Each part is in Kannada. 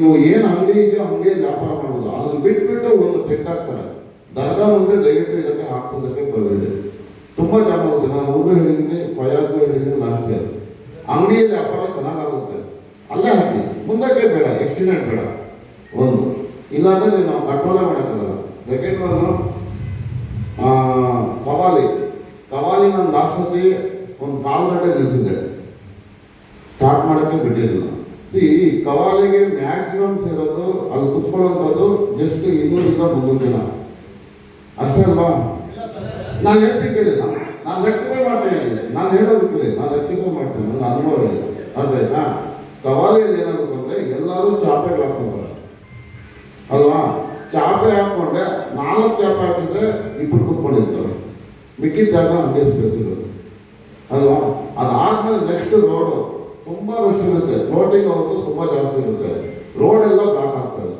ನೀವು ಏನು ಅಂಗಡಿ ಇದೆಯೋ ಹಂಗೆ ವ್ಯಾಪಾರ ಮಾಡೋದು ಅದನ್ನು ಬಿಟ್ಬಿಟ್ಟು ಒಂದು ಪೆಟ್ ಹಾಕ್ತಾರೆ. ದರ್ಗಾ ಮುಂದೆ ದಯವಿಟ್ಟು ಇದಕ್ಕೆ ಹಾಕ್ಸೋದಕ್ಕೆ ಬರಬೇಡಿ. ತುಂಬಾ ಚೆನ್ನಾಗುತ್ತೆ ನಾನು ಅವ್ರಿಗೂ ಹೇಳಿದ್ದೀನಿ ಫಯಾಜ್ಗೂ ಹೇಳಿದ್ದೀನಿ, ನಾಸ್ತಿ ಅದು. ಅಂಗಡಿಯಲ್ಲಿ ವ್ಯಾಪಾರ ಚೆನ್ನಾಗಾಗುತ್ತೆ. ಅಲ್ಲೇ ಹಾಕಿ. ಮುಂದಕ್ಕೆ ಬೇಡ ಎಕ್ಸಿಡೆಂಟ್ ಬೇಡ. ಒಂದು. ಇಲ್ಲಾಂದ್ರೆ ನಾವು ಕಂಟ್ರೋಲೇ ಮಾಡೋಕ್ಕಾಗಲ್ಲ. ಸೆಕೆಂಡ್ ಒಂದು ಕವಾಲಿ. ಕವಾಲಿ ನಾನು ಲಾಸ್ಟ್ ಸತಿ ಒಂದು ಕಾಲು ಗಂಟೆ ನಿಲ್ಲಿಸಿದ್ದೆ ಸ್ಟಾರ್ಟ್ ಮಾಡೋಕ್ಕೆ ಬಿಟ್ಟಿರಲಿಲ್ಲ. ಸಿ ಕವಾಲಿಗೆ ಮ್ಯಾಕ್ಸಿಮಮ್ ಸೇರೋದು, ಅಲ್ಲಿ ಕುತ್ಕೊಳ್ಳೋದು ಜಸ್ಟ್ ಇನ್ನೂರಿಂದ ಮುನ್ನೂರು ಜನ. ಅಷ್ಟೇ ಅಲ್ವಾ? ನಾನು ಹೇಳ್ತೀನಿ ಕೇಳಿ, ನಾನು ರೆಕ್ಟಿಫೈ ಮಾಡ್ತೀನಿ ನಾನು ಹೇಳೋದು ಕೇಳಿ, ನಾನು ರೆಕ್ಟಿಫೈ ಮಾಡ್ತೇನೆ ನನ್ನ ಅನುಭವ ಇದೆ. ಅರ್ಥ ಆಯ್ತಾ? ಕವಾಲಿಯಲ್ಲಿ ಏನಾಗುತ್ತೆ ಅಂದರೆ ಎಲ್ಲರೂ ಚಾಪೆಗಳು ಹಾಕೊಂಡ್ರೆ ಅಲ್ವಾ? ಚಾಪೆ ಹಾಕೊಂಡ್ರೆ ನಾಲ್ಕು ಚಾಪೆ ಹಾಕಿದ್ರೆ ಇಬ್ಬರು ಕುತ್ಕೊಂಡಿರ್ತಾರೆ. ಮಿಕ್ಕಿದ ಜಾಗ ಹಂಗೆ ಸ್ಪೇಸ್ ಇರೋದು ಅಲ್ವಾ? ಅದಾದ್ಮೇಲೆ ನೆಕ್ಸ್ಟ್ ರೋಡು ಇರುತ್ತೆ. ಫ್ಲೋಟಿಂಗ್ ಅವತ್ತು ತುಂಬಾ ಜಾಸ್ತಿ ಇರುತ್ತೆ. ರೋಡ್ ಎಲ್ಲ ಬ್ಲಾಕ್ ಆಗ್ತದೆ.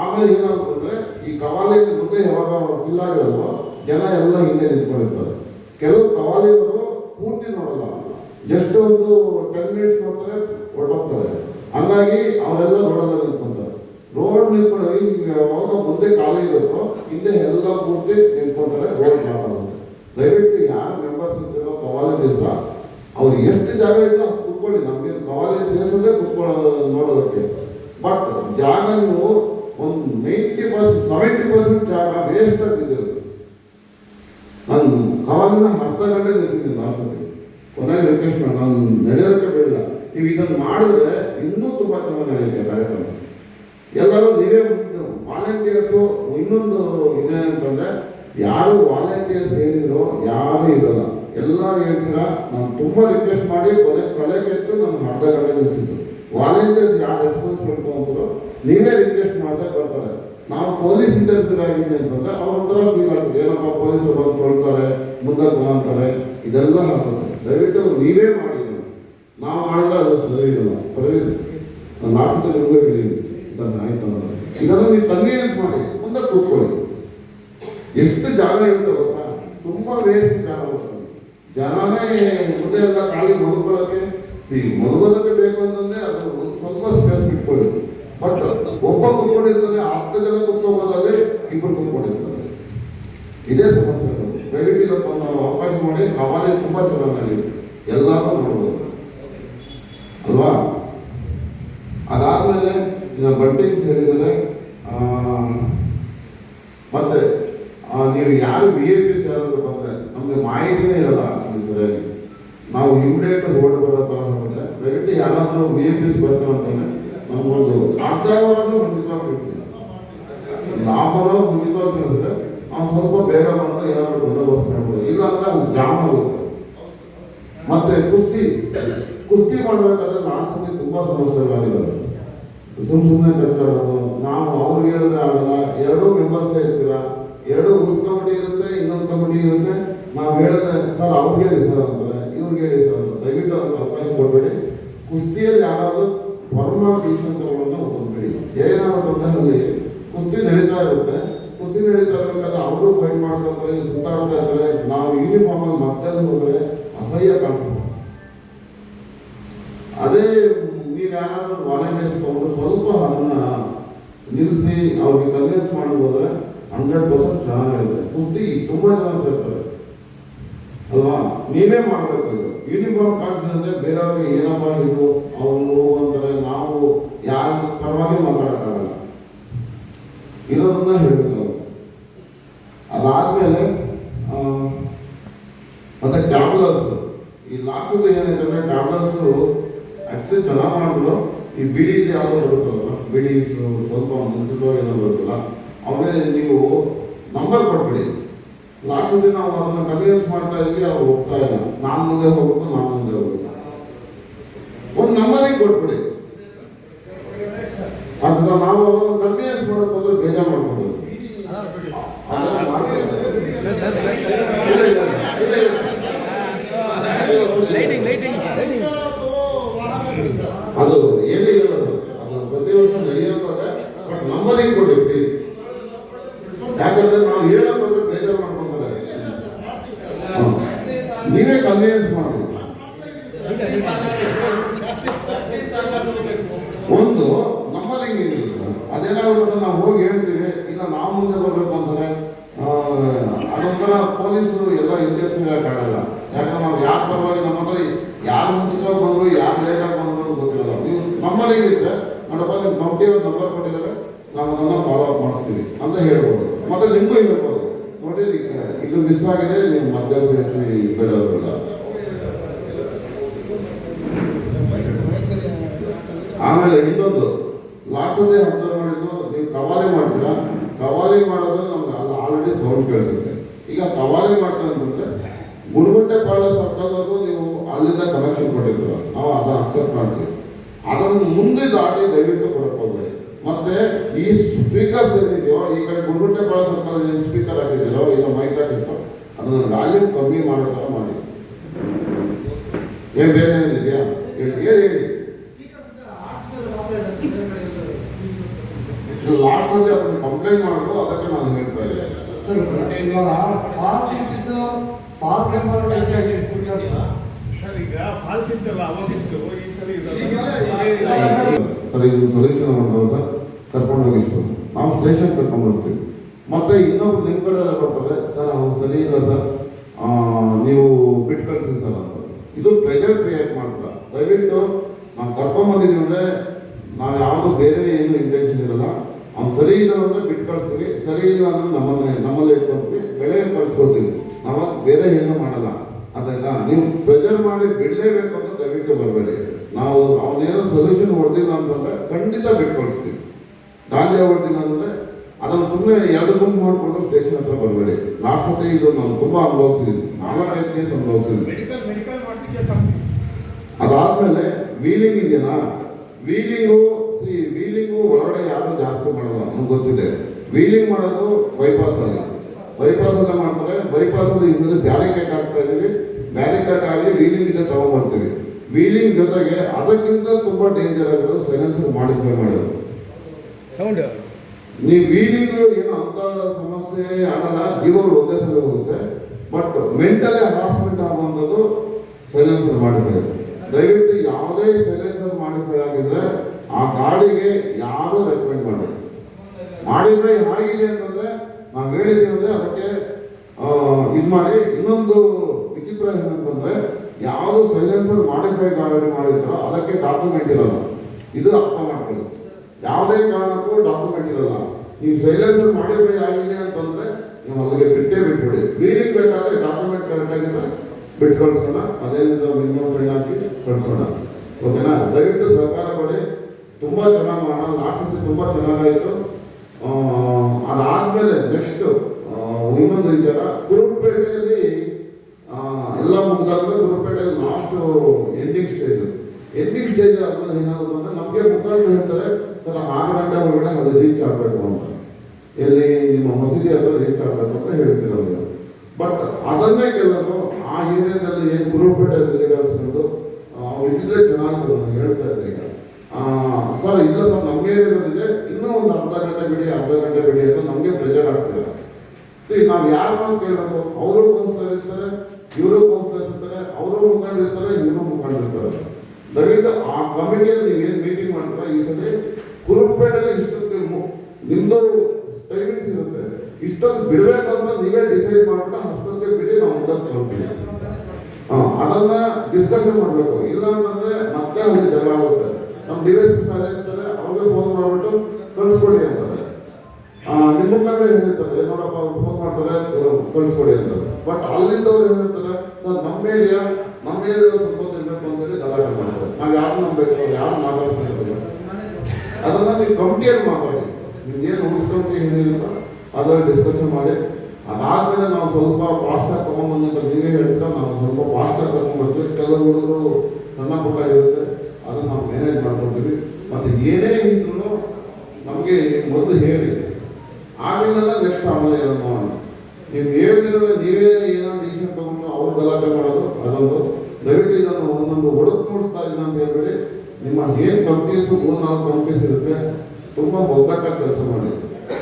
ಆಮೇಲೆ ಏನಾಗ್ತದೆ ಈ ಕವಾಲಿ ಮುಂದೆ ಯಾವಾಗ ಫಿಲ್ ಆಗಿರಲ್ವೋ ಜನ ಎಲ್ಲ ಹಿಂದೆ ನಿಂತ್ಕೊಂಡಿರ್ತಾರೆ. ಕೆಲವು ಕವಾಲಿಯವರು ಪೂರ್ತಿ ನೋಡಲ್ಲ. ಜಸ್ಟ್ ಒಂದು ಟೆನ್ ಮಿನಿಟ್ಸ್ ನೋಡ್ತಾರೆ ಹೊರಟೋಗ್ತಾರೆ. ಹಂಗಾಗಿ ಅವರೆಲ್ಲ ರೋಡಲ್ಲ ನಿಂತ್ಕೊಂತಾರೆ. ರೋಡ್ ನಿಂತ್ಕೊಂಡು ಈಗ ಯಾವಾಗ ಮುಂದೆ ಖಾಲಿ ಇರುತ್ತೋ, ಹಿಂದೆ ಎಲ್ಲ ಪೂರ್ತಿ ನಿಂತ್ಕೊಂತಾರೆ ರೋಡ್ ಬ್ಲಾಕ್ ಆಗುತ್ತೆ. ದಯವಿಟ್ಟು ಯಾರು ಮೆಂಬರ್ಸ್ ಇದ್ದಿರೋ ಕವಾಲಿ ದಿವಸ, ಅವ್ರು ಎಷ್ಟು ಜಾಗ ಇದ್ದೋ ಕುತ್ಕೊಳ್ಳಿ, ನಮ್ಗೆ ಕಾಲೇಜ್ ಸೇರಿಸದೆ ಕೂತ್ಕೊಳ್ಳೋದು ನೋಡೋದಕ್ಕೆ. ಬಟ್ ಜಾಗ ನೀವು ಒಂದು ನೈಂಟಿ ಪರ್ಸೆಂಟ್ ಸೆವೆಂಟಿ ಪರ್ಸೆಂಟ್ ಜಾಗ ವೇಸ್ಟ್ ಆಗಿ ಬಿದ್ದಿರುತ್ತೆ ನಾನು ಕವಾಲಿನ ಅರ್ಧ ಗಂಟೆ ನಿಲ್ಸಿದ್ದೀನಿ ಲಾಸ್ಟ್ ಕೊನೆಗೆ ರಿಕ್ವೆಸ್ಟ್ ಮಾಡಿ, ನಾನು ನಡೆಯೋದಕ್ಕೆ ಬಿಡಲ್ಲ. ನೀವು ಇದನ್ನು ಮಾಡಿದ್ರೆ ಇನ್ನೂ ತುಂಬ ಚೆನ್ನಾಗಿ ನಡೆಯುತ್ತೆ ಕಾರ್ಯಕ್ರಮ. ಎಲ್ಲರೂ ನೀವೇ ವಾಲಂಟಿಯರ್ಸು ಇನ್ನೊಂದು ಇದೇನಂತಂದರೆ ಯಾರು ವಾಲಂಟಿಯರ್ಸ್ ಏನಿದ್ರು ಯಾರೂ ಇರಲ್ಲ. ಎಲ್ಲ ಹೇಳ್ತೀರಾ? ನಾನು ತುಂಬಾ ರಿಕ್ವೆಸ್ಟ್ ಮಾಡಿ ಕೊನೆ ತಲೆ ಕೆಟ್ಟು ನಾನು ಅರ್ಧ ಗಂಟೆ ನಿಲ್ಲಿಸಿದ್ದು ವಾಲಂಟಿಯರ್ಸ್ ಯಾರು ರೆಸ್ಪಾನ್ಸ್ ಅಂತಾರೋ ನೀವೇ ರಿಕ್ವೆಸ್ಟ್ ಮಾಡಿದ್ರೆ ಬರ್ತಾರೆ. ನಾವು ಪೊಲೀಸ್ ಇಂಟರ್ವ್ಯೂ ಆಗಿದೆ ಅಂತಂದ್ರೆ ಅವ್ರ ಒಂಥರ ಫೀಲ್ ಆಗ್ತದೆ. ಏನಪ್ಪ ಪೊಲೀಸರು ಬಂದು ತೊಳ್ತಾರೆ, ಮುಂದಕ್ಕೆ ಅಂತಾರೆ. ಇದೆಲ್ಲ ಆಗುತ್ತೆ ದಯವಿಟ್ಟು ನೀವೇ ಮಾಡಿ ನಾವು ಮಾಡಿದ್ರೆ ಅದು ಸರಿ ಇಲ್ಲ. ನಾನು ಲಾಸ್ಟ್ ನಿಮಗೂ ಹೇಳಿದ್ದೀನಿ. ಇದನ್ನ ಆಯ್ತು ಇದನ್ನು ನೀವು ಕನ್ವೀನಿಯನ್ಸ್ ಮಾಡಿ. ಮುಂದೆ ಕೂತ್ಕೊಳ್ಳಿ. ಎಷ್ಟು ಜಾಗ ಇರುತ್ತೆ ಗೊತ್ತಾ? ತುಂಬಾ ವೇಸ್ಟ್ ಜಾಗ ಜನನೇ ಮುಂದೆ ಎಲ್ಲ ಕಾಲಿಗೆ ಮಲ್ಕೊಳ್ಳೋಕೆ ಈ ಮಲಗೋದಕ್ಕೆ ಬೇಕು ಅಂತಂದ್ರೆ ಅದು ಸ್ವಲ್ಪ ಸ್ಪೇಸ್ ಬಿಟ್ಕೊಳ್ಳಿ ಬಟ್ ಒಬ್ಬ ಕುತ್ಕೊಂಡಿರ್ತಾನೆ ಹತ್ತು ಜನ ಕುತ್ಕೋಬೋದಲ್ಲಿ ಇಬ್ಬರು ಕುತ್ಕೊಂಡಿರ್ತಾರೆ. ಇದೇ ಸಮಸ್ಯೆ ದಯವಿಟ್ಟು ಇದಕ್ಕೊಂದು ಅವಕಾಶ ಮಾಡಿ. ಕವಾಲಿ ತುಂಬ ಚೆನ್ನಾಗಿದೆ. ಎಲ್ಲರೂ ನೋಡ್ಬೋದು. ಅಲ್ವಾ? ಅದಾದ್ಮೇಲೆ ಇನ್ನು ಸೇರಿದರೆ ಮತ್ತೆ ನೀವು ಯಾರು ವಿ ಐ ಪಿ ಸೇರಿದ್ರು ಬಂದರೆ ನಮಗೆ ಮಾಹಿತಿನೇ ಇರಲ್ಲ. Actually ಸರಿಯಾಗಿ ನಾವು ಇಮಿಡಿಯೇಟ್ ಓಡ್ ಬರೋ ತರ ಹೋಗುತ್ತೆ ಯಾರಾದ್ರೂ ವಿ ಎ ಪಿಸ್ ಬರ್ತಾರೆ ಅಂತಂದ್ರೆ ನಮ್ಗೊಂದು ಅರ್ಧ ಅವರ್ ಆದ್ರೂ ಮುಂಚಿತವಾಗಿ ತಿಳಿಸಿಲ್ಲ ಹಾಫ್ ಅವರ್ ಮುಂಚಿತವಾಗಿ ತಿಳಿಸಿದ್ರೆ ನಾವು ಸ್ವಲ್ಪ ಬೇಗ ಬಂದು ಏನಾದರೂ ಬಂದೋಬಸ್ತ್ ಮಾಡ್ಬೋದು. ಇಲ್ಲ ಅಂದ್ರೆ ಅದು ಜಾಮ್ ಆಗುತ್ತೆ. ಮತ್ತೆ ಕುಸ್ತಿ ಕುಸ್ತಿ ಮಾಡ್ಬೇಕಾದ್ರೆ ಲಾಸ್ಟ್ ತುಂಬಾ ಸಮಸ್ಯೆಗಳಾಗಿದ್ದಾವೆ. ಸುಮ್ ಸುಮ್ಮನೆ ಕಚ್ಚಾಡೋದು. ನಾವು ಅವ್ರಿಗೆ ಹೇಳಿದ್ರೆ ಆಗಲ್ಲ. ಎರಡೂ ಮೆಂಬರ್ಸ್ ಇರ್ತೀರಾ? ಎರಡು ಗುಸ್ ಕಮಿಟಿ ಇರುತ್ತೆ, ಇನ್ನೊಂದು ಕಮಿಟಿ ಇರುತ್ತೆ. ನಾವು ಹೇಳಿದ್ರೆ ಸರ್ ಅವ್ರಿಗೆ ಹೇಳಿ ಸರ್ ಅಂತಾರೆ ಇವ್ರಿಗೆ ಹೇಳಿ ಸರ್ ಅಂತ ದಯವಿಟ್ಟು ಅದಕ್ಕೆ ಅವಕಾಶ ಕೊಡಬೇಡಿ ಕುಸ್ತಿಯಲ್ಲಿ ಯಾರಾದ್ರೂ ಪರ್ಮನೆಂಟ್ ಡಿಸಿಷನ್ ತಗೊಳ್ಳೋದನ್ನ ಒಪ್ಕೊಂಡ್ಬೇಡಿ ಏನಾಗುತ್ತೆ ಅಲ್ಲಿ ಕುಸ್ತಿ ನಡೀತಾ ಇರುತ್ತೆ. ಕುಸ್ತಿ ನಡೀತಾ ಇರ್ಬೇಕಾದ್ರೆ ಅವರು ಫೈಟ್ ಮಾಡ್ತಾ ಇರ್ತಾರೆ, ಸುತ್ತಾಡ್ತಾ ಇರ್ತಾರೆ. ನಾವು ಯೂನಿಫಾರ್ಮ್ ಅಲ್ಲಿ ಮತ್ತೆ ಹೋದ್ರೆ ಅಸಹ್ಯ ಕಾಣಿಸ್ಬೋದು. ಅದೇ ನೀವು ಯಾರಾದ್ರೂ ವಾಲಂಟಿಯರ್ಸ್ ತಗೊಂಡು ಸ್ವಲ್ಪ ಅದನ್ನ ನಿಲ್ಲಿಸಿ ಅವ್ರಿಗೆ ಕನ್ವಿನ್ಸ್ ಮಾಡಿ ಹೋದ್ರೆ ಹಂಡ್ರೆಡ್ ಪರ್ಸೆಂಟ್ ಚೆನ್ನಾಗಿರುತ್ತೆ. ಕುಸ್ತಿ ತುಂಬಾ ಜನ ಸೇರ್ತಾರೆ. ಅಲ್ವಾ? ನೀವೇ ಮಾಡಬೇಕು ಇದು ಯೂನಿಫಾರ್ಮ್ ಕಾಣಿಸಿದ್ರೆ ಬೇರೆಯವ್ರಿಗೆ ಏನಪ್ಪ ಇದು? ಅವನು ಅಂತಾರೆ ನಾವು ಯಾರ ಪರವಾಗಿ ಮಾತಾಡೋಕ್ಕಾಗಲ್ಲ. ಇರೋದನ್ನ ಹೇಳ್ಬೇಕು ಅವರು. ಅದಾದ್ಮೇಲೆ ಮತ್ತೆ ಟ್ಯಾಬ್ಲರ್ಸ್ ಈ ಲಾಸ್ಟ್ ಏನಿದೆ ಅಂದ್ರೆ ಟ್ಯಾಬ್ಲರ್ಸ್ ಆಕ್ಚುಲಿ ಚೆನ್ನಾಗಿ ಮಾಡಿದ್ರು. ಈ ಬಿಡಿ ಯಾವ್ದೋ ಬರುತ್ತಲ್ವ ಬಿಡಿ ಸ್ವಲ್ಪ ಮುಂಚಿತವಾಗಿ ಏನೋ ಬರುತ್ತಲ್ಲ ಅವರೇ ನೀವು ನಂಬರ್ ಕೊಟ್ಬಿಡಿ. ಲಾಸ್ಟ್ ದಿನ ನಾವು ಅದನ್ನ ಕನ್ವಿನ್ಸ್ ಮಾಡ್ತಾ ಇದ್ವಿ, ಅವ್ರು ಹೋಗ್ತಾ ಇಲ್ಲ. ನಾನು ಮುಂದೆ ಹೋಗ್ಬೇಕು, ನಾನು ಮುಂದೆ ಹೋಗ್ಬೇಕು. ಒಂದು ನಂಬರಿಗೆ ಕೊಟ್ಬಿಡಿ. ಅದನ್ನ ನಾವು ಅವರನ್ನು ಕನ್ವಿನ್ಸ್ ಮಾಡಕ್ ಹೋದ್ರೆ ಬೇಜಾರು ಲೈಟಿಂಗ್ ಅದು ಏನೇ ಇರೋದು. ಅದು ಪ್ರತಿ ವರ್ಷ ನಡೆಯೋಕ್ಕಾದ್ರೆ ಬಟ್ ನಂಬರಿಗೆ ಕೊಡಿ ಪ್ಲೀಸ್ ಯಾಕಂದ್ರೆ ನಾವು ಹೇಳಕ್ ಹೋದ್ರೆ ಬೇಜಾರು ಮಾಡ್ಕೊಂತಾರೆ ಹಾ. ನೀವೇ ಕನ್ವಿನ್ಸ್ ಮಾಡಿ ಒಂದು ನಂಬರಿಂಗ್ ಇದೆ ಏನಾಗುತ್ತೆ ನಾವು ಹೋಗಿ ಹೇಳ್ತೀವಿ ಇಲ್ಲ ನಾವು ಮುಂದೆ ಬರಬೇಕು ಅಂತಾರೆ ಆ, ಪೊಲೀಸರು ಎಲ್ಲ ಇಂಜೆಕ್ಷನ್ ಆಗಲ್ಲ. ಯಾಕಂದ್ರೆ ನಾವು ಯಾರ ಪರವಾಗಿ ನಮ್ಮ ಹತ್ರ? ಯಾರು ಮುಂಚಿತವಾಗಿ ಬಂದ್ರು, ಯಾರು ಲೇಟಾಗಿ ಬಂದ್ರು ಗೊತ್ತಿರಲ್ಲ. ನೀವು ನಮ್ಮಲ್ಲಿ ಇದ್ರೆ ನೋಡಪ್ಪ ನಿಮ್ಮ ಒಂದು ನಂಬರ್ ಕೊಟ್ಟಿದ್ದಾರೆ, ನಾವು ಅದನ್ನು ಫಾಲೋ ಅಪ್ ಮಾಡಿಸ್ತೀವಿ ಅಂತ ಹೇಳ್ಬೋದು. ಮತ್ತೆ ನಿಮಗೂ ಹೇಳ್ಬೋದು. ನೋಡಿ ಇದು ಮಿಸ್ ಆಗಿದೆ, ನೀವು ಮಧ್ಯಾಹ್ನ ಸೇರಿಸಿ ಬೇಡವರಿಲ್ಲ ಆಮೇಲೆ ಇನ್ನೊಂದು, ಲಾಸ್ಟ್ ಅಬ್ಸರ್ವ್ ಮಾಡಿದ್ದು ನೀವು ಕವಾಲಿ ಮಾಡ್ತೀರಾ ಕವಾಲಿ ಮಾಡೋದು ನಮ್ಗೆ ಅಲ್ಲಿ ಆಲ್ರೆಡಿ ಸೌಂಡ್ ಕೇಳಿಸುತ್ತೆ ಈಗ ಕವಾಲಿ ಮಾಡ್ತಾರೆ ಅಂತಂದ್ರೆ ಗುರುಗುಂಟೆ ಪಾಳ್ಯ ಸರ್ಕಲ್ವರೆಗೂ ನೀವು ಅಲ್ಲಿಂದ ಕನೆಕ್ಷನ್ ಕೊಟ್ಟಿರ್ತೀರ ನಾವು ಅದನ್ನ ಅಕ್ಸೆಪ್ಟ್ ಮಾಡ್ತೀವಿ ಅದನ್ನು ಮುಂದೆ ದಾಟಿ ದಯವಿಟ್ಟು ಕೊಡಕ್ಕೋಗ್ಬೇಡಿ ಮತ್ತೆ ಈ ಸ್ಪೀಕರ್ಸ್ ಏನಿದೆಯೋ ಈ ಕಡೆ ಪಾಳ್ಯ ಸರ್ಕಲ್ ಏನು ಸ್ಪೀಕರ್ ಹಾಕಿದ್ದೀರೋ ಇಲ್ಲ ಮೈಕ್ ಹಾಕಿದ್ದೀರೋ ಅದನ್ನ ವ್ಯಾಲ್ಯೂ ಕಮ್ಮಿ ಮಾಡೋ ಥರ ಮಾಡಿ. ಏನು ಬೇರೆ ಏನಿದೆಯಾ ಹೇಳಿ ಹೇಳಿ ಲಾಸ್ಟ್ ಅಂದ್ರೆ ಅದನ್ನು ಕಂಪ್ಲೇಂಟ್ ಮಾಡಿದ್ರು ಅದಕ್ಕೆ ನಾನು ಹೇಳ್ತಾ ಇದ್ದೆ ಸರ್ ಇವಾಗ ಪಾಲ್ಸ್ ಇಟ್ಟಿದ್ದು ಪಾಲ್ಸ್ ಎಂಬುದು ವ್ಯತ್ಯಾಸ ಸ್ಪೀಕರ್ ಸರ್ ಈಗ ಫಾಲ್ಸ್ ಇತ್ತಲ್ಲ ಅವಾಗಿತ್ತು ಸರಿ ಸೊಲ್ಯೂಷನ್ ಕರ್ಕೊಂಡು ಹೋಗಿಸ್ತು ನಾವು ಸ್ಟೇಷನ್ ಕರ್ಕೊಂಡು ಹೋಗ್ತೀವಿ. ಮತ್ತೆ ಇನ್ನೊಬ್ರು ನಿಮ್ಮ ಕಡೆ ಬರ್ತಾರೆ. ಸರ್, ಅವ್ರು ಸರಿ ಇಲ್ಲ ಸರ್. ನೀವು ಬಿಟ್ಟು ಕಳಿಸಿ ಸರ್ ಅಂತ. ಇದು ಪ್ರೆಜರ್ ಕ್ರಿಯೇಟ್ ಮಾಡ್ತಾ ದಯವಿಟ್ಟು ನಾವು ಕರ್ಕೊಂಬಂದಿದ್ದೀವಿ ಅಂದ್ರೆ ನಾವು ಯಾವುದು ಬೇರೆ ಏನು ಇಂಟೆನ್ಷನ್ ಇರಲ್ಲ. ಅವ್ನು ಸರಿ ಇಲ್ಲ ಅಂದ್ರೆ ಬಿಟ್ಟು ಕಳಿಸ್ತೀವಿ. ಸರಿ ಇಲ್ಲ ಅಂದ್ರೆ ನಮ್ಮನ್ನೇ, ನಮ್ಮಲ್ಲೇ ಇಟ್ಕೊಳ್ತೀವಿ ಬೆಳೆಗೆ ಕಳಿಸ್ಕೊಡ್ತೀವಿ ನಾವು ಬೇರೆ ಏನು ಮಾಡಲ್ಲ. ಅದೆಲ್ಲ ನೀವು ಪ್ರೆಜರ್ ಮಾಡಿ ಬಿಡಲೇಬೇಕು ಅಂತ ದಯವಿಟ್ಟು ಬರಬೇಡಿ. ನಾವು ಅವನೇನೋ ಸೊಲ್ಯೂಷನ್ ಹೊಡೆದಿಲ್ಲ ಅಂತಂದ್ರೆ ಖಂಡಿತ ಬಿಟ್ಟು ಕಳಿಸ್ತೀವಿ ಗಾಂಜಾ ಹೊಡೆದಿಲ್ಲ ಅಂದ್ರೆ ಅದನ್ನು ಸುಮ್ಮನೆ ಎರಡು ಗುಂಪು ಮಾಡಿಕೊಂಡು ಸ್ಟೇಷನ್ ಹತ್ರ ಬರಬೇಡಿ. ಲಾಸ್ಟ್ ಸತಿ ಇದು ನಾನು ತುಂಬಾ ಅನುಭವಿಸಿದ್ದೀನಿ ನಾಲ್ಕೈದು ಕೇಸ್ ಅನುಭವಿಸಿದ್ದೀನಿ ಅದಾದ್ಮೇಲೆ ವೀಲಿಂಗ್ ಇದೆಯಾ ವೀಲಿಂಗು ಸಿ ವೀಲಿಂಗು ಒಳಗಡೆ ಯಾರು ಜಾಸ್ತಿ ಮಾಡಲ್ಲ ನಮ್ಗೆ ಗೊತ್ತಿದೆ. ವೀಲಿಂಗ್ ಮಾಡೋದು ಬೈಪಾಸ್ ಅಲ್ಲ. ಬೈಪಾಸ್ ಅಲ್ಲ ಮಾಡ್ತಾರೆ ಬೈಪಾಸ್ ಅಲ್ಲಿ ಈ ಸಲ ಬ್ಯಾರಿಕೇಡ್ ಹಾಕ್ತಾ ಇದೀವಿ. ಬ್ಯಾರಿಕೇಡ್ ಆಗಿ ವೀಲಿಂಗ್ ಇಂದ ತಗೊಂಡ್ಬರ್ತೀವಿ ವೀಲಿಂಗ್ ಜೊತೆಗೆ ಅದಕ್ಕಿಂತ ತುಂಬಾ ಡೇಂಜರ್ ಆಗಿರೋದು ಸೈಲೆನ್ಸರ್ ಮಾಡಿಫೈ ಮಾಡೋದು ಸೌಂಡ್ ನೀವು ವೀಲಿಂಗ್ ಏನು ಅಂತ ಸಮಸ್ಯೆ ಆಗಲ್ಲ ಜೀವಗಳು ಒಂದೇ ಸಲ ಹೋಗುತ್ತೆ ಬಟ್ ಮೆಂಟಲಿ ಹರಾಸ್ಮೆಂಟ್ ಆಗುವಂಥದ್ದು ಸೈಲೆನ್ಸರ್ ಮಾಡಿಫೈ ದಯವಿಟ್ಟು ಯಾವುದೇ ಸೈಲೆನ್ಸರ್ ಮಾಡಿಫೈ ಆಗಿದ್ರೆ ಆ ಗಾಡಿಗೆ ಯಾರು ರೆಕಮೆಂಡ್ ಮಾಡಿ ಮಾಡಿಫೈ ಆಗಿದೆ ಅಂತಂದ್ರೆ ನಾವು ಹೇಳಿದ್ದೀವಿ ಅಂದ್ರೆ ಅದಕ್ಕೆ ಇದು ಮಾಡಿ ಇನ್ನೊಂದು ವಿಚಿತ್ರ ಏನಂತಂದ್ರೆ ಯಾವುದು ಸೈಲೆನ್ಸರ್ ಮಾಡಿಫೈ ಗಾಡಿ ಮಾಡಿದ್ರೋ ಅದಕ್ಕೆ ಡಾಕ್ಯುಮೆಂಟ್ ಇರಲ್ಲ. ಇದು ಅರ್ಥ ಮಾಡ್ಕೊಳ್ಳಿ. ಯಾವುದೇ ಕಾರಣಕ್ಕೂ ಡಾಕ್ಯುಮೆಂಟ್ ಇರಲ್ಲ. ನೀವು ಸೈಲೆನ್ಸರ್ ಮಾಡಿಫೈ ಆಗಿದೆ ಅಂತಂದ್ರೆ ನೀವು ಅದಕ್ಕೆ ಬಿಟ್ಟೇ ಬಿಟ್ಬಿಡಿ. ವೀಲಿಂಗ್ ಬೇಕಾದ್ರೆ ಡಾಕ್ಯುಮೆಂಟ್ ಕರೆಕ್ಟ್ ಆಗಿದ್ರೆ ಬಿಟ್ಟು ಕಳಿಸೋಣ ಅದೇನಿಂದ ಮಿನಿಮಮ್ ಫೈನ್ ಹಾಕಿ ಕಳಿಸೋಣ ಓಕೆನಾ? ದಯವಿಟ್ಟು ಸರ್ಕಾರ ಕೊಡಿ. ತುಂಬಾ ಚೆನ್ನಾಗಿ ಮಾಡೋಣ. ಲಾಸ್ಟ್ ತುಂಬಾ ಚೆನ್ನಾಗಾಯ್ತು. ಅದಾದ್ಮೇಲೆ ನೆಕ್ಸ್ಟ್ ಇನ್ನೊಂದು ವಿಚಾರ. ಕುರುಪೇಟೆಯಲ್ಲಿ ಎಲ್ಲ ಗುರುಪೇಟೆಯಲ್ಲಿ last ending stage ending stage ಆದ್ಮೇಲೆ ಏನಾಗುತ್ತೆ ಅಂದ್ರೆ ನಮಗೆ ಮುಖಂಡರು ಹೇಳ್ತಾರೆ ಸರ್ ಆರು ಗಂಟೆ ಒಳಗಡೆ ಅದು ರೀಚ್ ಆಗಬೇಕು ಅಂತ. ಎಲ್ಲಿ ನಿಮ್ಮ ಮಸೀದಿ ಹತ್ರ ರೀಚ್ ಆಗಬೇಕು ಅಂತ ಹೇಳ್ತಿರೋದು ಬಟ್ ಅದನ್ನೇ ಕೆಲವರು ಆ ಏರಿಯಾದಲ್ಲಿ ಏನು ಗುರುಪೇಟೆ ಲೀಡರ್ಸ್ ಬಂದು ಅವ್ರು ಇದ್ರೆ ಚೆನ್ನಾಗಿರೋ ನಾನು ಹೇಳ್ತಾ ಇದ್ದೆ ಈಗ. ಸರ್ ಇಲ್ಲ ಸರ್ ನಮ್ಮ ಏರಿಯಾದಲ್ಲಿದೆ. ಇನ್ನೂ ಒಂದು ಅರ್ಧ ಗಂಟೆ ಬಿಡಿ ಅರ್ಧ ಗಂಟೆ ಬಿಡಿ ಅಂತ ನಮಗೆ ಪ್ರೆಜರ್ ಆಗ್ತಿಲ್ಲ See, ನಾವು ಯಾರನ್ನ ಕೇಳಬೇಕು ಅವರು ಕೌನ್ಸಿಲರ್ ಇರ್ತಾರೆ ಇವರು ಅವರು ಮುಖಂಡರು ಇರ್ತಾರೆ ಇವರು ಮುಖಂಡರು ಇರ್ತಾರೆ ದಯವಿಟ್ಟು ಆ ಕಮಿಟಿಯಲ್ಲಿ ನೀವು ಏನು ಮೀಟಿಂಗ್ ಮಾಡ್ತೀರಾ ಈ ಸತಿ ಕುರುಪೇಟೆಗೆ ಇಷ್ಟೊತ್ತು ನಿಮ್ದು ಟೈಮಿಂಗ್ಸ್ ಇರುತ್ತೆ. ಇಷ್ಟೊತ್ತು ಬಿಡಬೇಕು ಅಂತ ನೀವೇ ಡಿಸೈಡ್ ಮಾಡ್ಬಿಟ್ಟು ಅಷ್ಟೊತ್ತಿಗೆ ಬಿಡಿ ನಾವು ಮುಂದೆ ತಲುಪ್ತೀವಿ. ಹಾ, ಅದನ್ನ ಡಿಸ್ಕಷನ್ ಮಾಡಬೇಕು. ಇಲ್ಲ ಅಂತಂದ್ರೆ ಮತ್ತೆ ಅಲ್ಲಿ ಜಗಳ ಆಗುತ್ತೆ. ನಮ್ಮ ಡಿವೈಸ್ ಸರ್ ಇರ್ತಾರೆ ಅವ್ರಿಗೆ ಫೋನ್ ಮಾಡ್ಬಿಟ್ಟು ಕಳಿಸ್ಕೊಡಿ ಅಂತಾರೆ. ನಿಮ್ಮ ಕಡೆ ಹೇಳಿರ್ತಾರೆ ನೋಡಪ್ಪ ಅವ್ರು ಫೋನ್ ಮಾಡ್ತಾರೆ ಕಳಿಸ್ಕೊಡಿ ಅಂತಾರೆ. ಬಟ್ ಅಲ್ಲಿದ್ದವ್ರು ಏನು ಹೇಳ್ತಾರೆ? ಸರ್, ನಮ್ಮ ಏರಿಯಾ ನಮ್ಮ ಏರಿಯಾ ಸಂಪತ್ತು ಇರಬೇಕು ಅಂತೇಳಿ ಗಲಾಟೆ ಮಾಡ್ತಾರೆ. ನಾವು ಯಾರು ನಂಬೇಕು ಯಾರು ಮಾತಾಡ್ತಾ ಇರ್ತಾರೆ ಅದನ್ನ ನೀವು ಕಮಿಟಿಯಲ್ಲಿ ಮಾತಾಡಿ. ಏನು ಉಳಿಸ್ಕೊಂತ ಏನಿರುತ್ತ ಅದನ್ನ ಡಿಸ್ಕಷನ್ ಮಾಡಿ. ಅದಾದ್ಮೇಲೆ ನಾವು ಸ್ವಲ್ಪ ಫಾಸ್ಟಾಗಿ ತಗೊಂಡ್ಬಂದು ಅಂತ ನೀವೇ ಹೇಳ್ತೀರ? ನಾವು ಸ್ವಲ್ಪ ಫಾಸ್ಟಾಗಿ ತಗೊಂಡ್ಬರ್ತೀವಿ ಕೆಲವು ಹುಡುಗರು ಸಣ್ಣ ಪುಟ್ಟ ಇರುತ್ತೆ. ಅದನ್ನ ನಾವು ಮ್ಯಾನೇಜ್ ಮಾಡ್ಕೊತೀವಿ. ಮತ್ತೆ ಏನೇ ಇದ್ರು ನಮಗೆ ಮೊದಲು ಹೇಳಿ ಆಮೇಲೆ ನೆಕ್ಸ್ಟ್ ಆಮೇಲೆ ಏನೋ ನೀವು ಹೇಳ್ದಿರೋದ್ರೆ ನೀವೇ ಏನೋ ಡಿಸಿಷನ್ ತಗೊಂಡು ಅವ್ರು ಗಲಾಟೆ ಮಾಡೋದು, ಅದೊಂದು ದಯವಿಟ್ಟು ಇದನ್ನು ಒಂದೊಂದು ಒಡಕು ಮೂಡಿಸ್ತಾ ಇದ್ದೀನಿ ಅಂತ ಹೇಳ್ಬಿಡಿ. ನಿಮ್ಮ ಏನು ಕಂಪ್ನೀಸ್ ಮೂರು ನಾಲ್ಕು ಕಂಪ್ನೀಸ್ ಇರುತ್ತೆ. ತುಂಬಾ ಒಗ್ಗಟ್ಟಾಗಿ ಕೆಲಸ ಮಾಡಿ.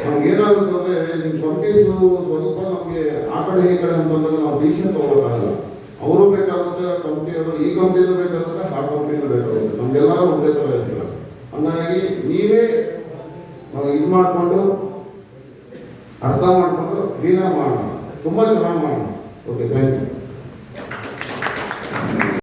ನಮ್ಗೆ ಏನಾಗುತ್ತೆ ಅಂದ್ರೆ, ನಿಮ್ ಕಂಪ್ನೀಸ್ ಸ್ವಲ್ಪ ನಮಗೆ ಆ ಕಡೆ ಈ ಕಡೆ ಅಂತಂದಾಗ ನಾವು ಡಿಸಿಷನ್ ತಗೋಬೇಕಾಗಲ್ಲ. ಅವರು ಬೇಕಾಗುತ್ತೆ ಕಂಪ್ನಿಯವರು ಈ ಕಂಪ್ನಿನೂ ಬೇಕಾಗುತ್ತೆ, ಆ ಕಂಪ್ನಿನೂ ಬೇಕಾಗುತ್ತೆ. ನಮಗೆಲ್ಲರೂ ಒಂದೇ ಥರ ಇರ್ತೀರ. ಹಂಗಾಗಿ ನೀವೇ ನಾವು ಇದು ಮಾಡಿಕೊಂಡು ಅರ್ಥ ಮಾಡಿಕೊಂಡು ಕ್ಲೀನಾಗಿ ಮಾಡೋಣ. ತುಂಬ ಚೆನ್ನಾಗಿ ಮಾಡೋಣ. Okay thank you